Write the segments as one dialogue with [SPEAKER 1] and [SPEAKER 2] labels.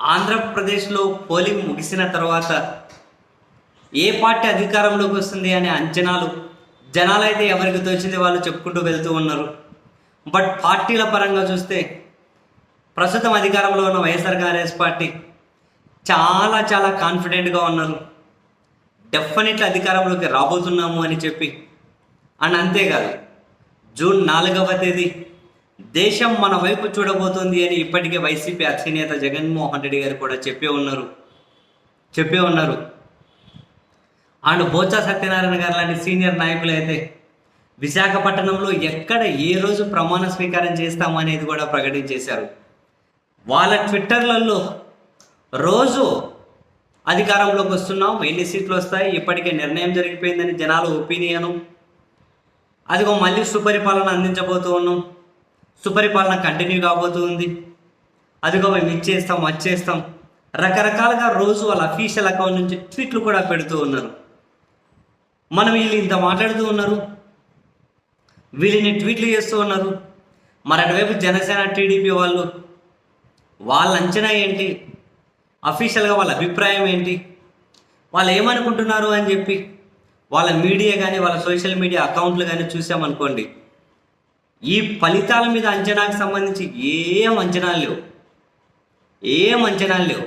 [SPEAKER 1] ఆంధ్రప్రదేశ్లో పోలింగ్ ముగిసిన తర్వాత ఏ పార్టీ అధికారంలోకి వస్తుంది అనే అంచనాలు జనాలైతే ఎవరికి తోచింది వాళ్ళు చెప్పుకుంటూ వెళ్తూ ఉన్నారు. బట్ పార్టీల పరంగా చూస్తే ప్రస్తుతం అధికారంలో ఉన్న వైఎస్ఆర్ కాంగ్రెస్ పార్టీ చాలా చాలా కాన్ఫిడెంట్గా ఉన్నారు. డెఫినెట్లీ అధికారంలోకి రాబోతున్నాము అని చెప్పి. అండ్ అంతేకాదు జూన్ నాలుగవ తేదీ దేశం మన వైపు చూడబోతుంది అని ఇప్పటికే వైసీపీ అధినేత జగన్మోహన్ రెడ్డి గారు కూడా చెప్పే ఉన్నారు. చెప్పే ఉన్నారు. అండ్ బోచా సత్యనారాయణ గారు లాంటి సీనియర్ నాయకులు అయితే విశాఖపట్నంలో ఎక్కడ ఏ రోజు ప్రమాణ స్వీకారం చేస్తాము అనేది కూడా ప్రకటించేశారు. వాళ్ళ ట్విట్టర్లలో రోజు అధికారంలోకి వస్తున్నాం ఎన్ని సీట్లు వస్తాయి ఇప్పటికే నిర్ణయం జరిగిపోయిందని జనాల ఒపీనియను అదిగో మళ్ళీ సుపరిపాలన అందించబోతూ ఉన్నాం. సుపరిపాలన కంటిన్యూ కాబోతుంది. అదిగో మేము ఇచ్చేస్తాం వచ్చేస్తాం. రకరకాలుగా రోజు వాళ్ళ అఫీషియల్ అకౌంట్ నుంచి ట్వీట్లు కూడా పెడుతూ ఉన్నారు. మనం వీళ్ళు ఇంత మాట్లాడుతూ ఉన్నారు. వీళ్ళని ట్వీట్లు చేస్తూ ఉన్నారు. మరి అటువైపు జనసేన టీడీపీ వాళ్ళు వాళ్ళ అంచనా ఏంటి? అఫీషియల్గా వాళ్ళ అభిప్రాయం ఏంటి? వాళ్ళు ఏమనుకుంటున్నారు అని చెప్పి వాళ్ళ మీడియా కానీ వాళ్ళ సోషల్ మీడియా అకౌంట్లు కానీ చూసామనుకోండి ఈ ఫలితాల మీద అంచనాకు సంబంధించి ఏం అంచనాలు లేవు. ఏం అంచనాలు లేవు.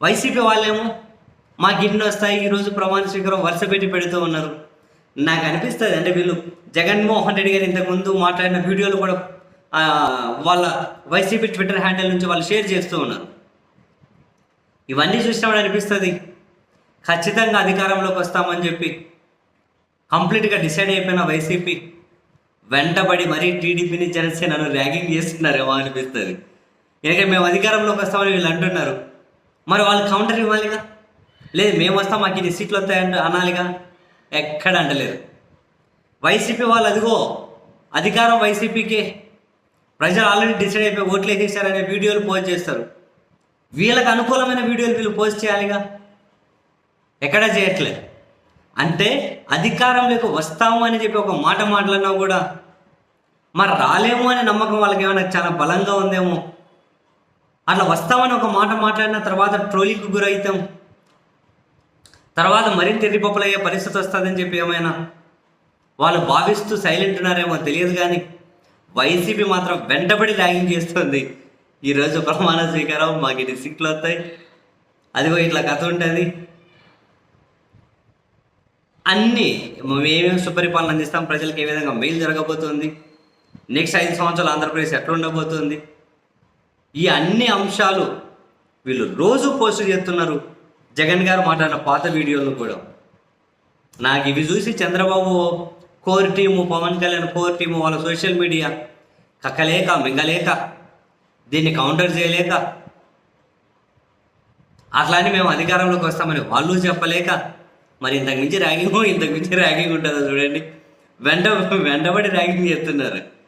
[SPEAKER 1] వైసీపీ వాళ్ళేమో మాకు ఇన్ని వస్తాయి ఈరోజు ప్రమాణ స్వీకారం వరుస పెట్టి పెడుతూ ఉన్నారు. నాకు అనిపిస్తుంది అంటే వీళ్ళు జగన్మోహన్ రెడ్డి గారు ఇంతకుముందు మాట్లాడిన వీడియోలు కూడా వాళ్ళ వైసీపీ ట్విట్టర్ హ్యాండిల్ నుంచి వాళ్ళు షేర్ చేస్తూ ఉన్నారు. ఇవన్నీ చూసినప్పుడు అనిపిస్తుంది ఖచ్చితంగా అధికారంలోకి వస్తామని చెప్పి కంప్లీట్గా డిసైడ్ అయిపోయిన వైసీపీ వెంటబడి మరీ టీడీపీని జనసేనను ర్యాగింగ్ చేస్తున్నారేమో అనిపిస్తుంది. ఎందుకంటే మేము అధికారంలోకి వస్తామని వీళ్ళు అంటున్నారు. మరి వాళ్ళు కౌంటర్ ఇవ్వాలిగా? లేదు మేము వస్తాం మాకు ఇన్ని సీట్లు వస్తాయంట అనాలిగా? ఎక్కడ అంటలేదు. వైసీపీ వాళ్ళు అదిగో అధికారం వైసీపీకి. ప్రజలు ఆల్రెడీ డిసైడ్ అయిపోయి ఓట్లు వేసేసారనే వీడియోలు పోస్ట్ చేస్తారు. వీళ్ళకి అనుకూలమైన వీడియోలు వీళ్ళు పోస్ట్ చేయాలిగా? ఎక్కడా చేయట్లేదు. అంటే అధికారంలోకి వస్తాము అని చెప్పి ఒక మాట మాట్లాడినా కూడా మరి రాలేము అనే నమ్మకం వాళ్ళకి ఏమైనా చాలా బలంగా ఉందేమో? అట్లా వస్తామని ఒక మాట మాట్లాడిన తర్వాత ట్రోలీకి గురవుతాం తర్వాత మరింత ఎర్రిపప్పులు అయ్యే పరిస్థితి వస్తుందని చెప్పి ఏమైనా వాళ్ళు భావిస్తూ సైలెంట్ ఉన్నారేమో తెలియదు కానీ వైసీపీ మాత్రం వెంటబడి ర్యాగింగ్ చేస్తుంది. ఈరోజు ప్రమాణ స్వీకారం మాకు ఇది సీట్లు వస్తాయి. అదిగో ఇట్లా కథ ఉంటుంది. అన్నీ మేమేమి సుపరిపాలన అందిస్తాం? ప్రజలకు ఏ విధంగా మేలు జరగబోతుంది? నెక్స్ట్ ఐదు సంవత్సరాలు ఆంధ్రప్రదేశ్ ఎట్లా ఉండబోతుంది? ఈ అన్ని అంశాలు వీళ్ళు రోజు పోస్ట్ చేస్తున్నారు. జగన్ గారు మాట్లాడిన పాత వీడియోలు కూడా. నాకు ఇవి చూసి Chandrababu core team Pawan Kalyan core team వాళ్ళ సోషల్ మీడియా కక్కలేక మింగలేక దీన్ని కౌంటర్ చేయలేక అట్లానే మేము అధికారంలోకి వస్తామని వాళ్ళు చెప్పలేక మరి ఇంతకు మించి ర్యాగింగ్ ఇంతకు మించి ర్యాగింగ్ ఉంటుందా చూడండి. వెంట వెంటబడి ర్యాగింగ్ చేస్తున్నారు.